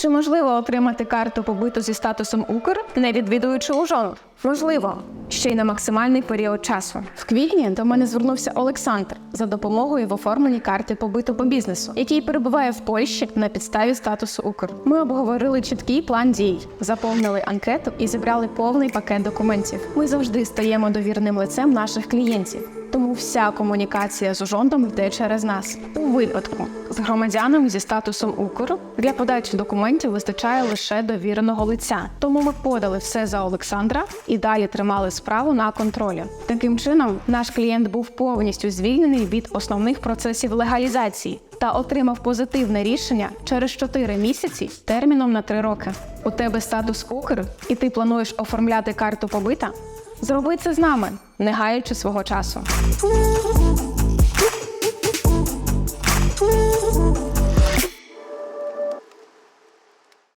Чи можливо отримати карту побиту зі статусом Укр, не відвідуючи ужон? Можливо, ще й на максимальний період часу. В квітні до мене звернувся Олександр за допомогою в оформленні карти побиту по бізнесу, який перебуває в Польщі на підставі статусу Укр. Ми обговорили чіткий план дій, заповнили анкету і зібрали повний пакет документів. Ми завжди стаємо довірним лицем наших клієнтів. Тому вся комунікація з ужондом йде через нас. У випадку з громадянами зі статусом Укр для подачі документів вистачає лише довіреного лиця. Тому ми подали все за Олександра і далі тримали справу на контролі. Таким чином, наш клієнт був повністю звільнений від основних процесів легалізації та отримав позитивне рішення через 4 місяці терміном на 3 роки. У тебе статус Укр, і ти плануєш оформляти карту побита? Зроби це з нами, не гаючи свого часу.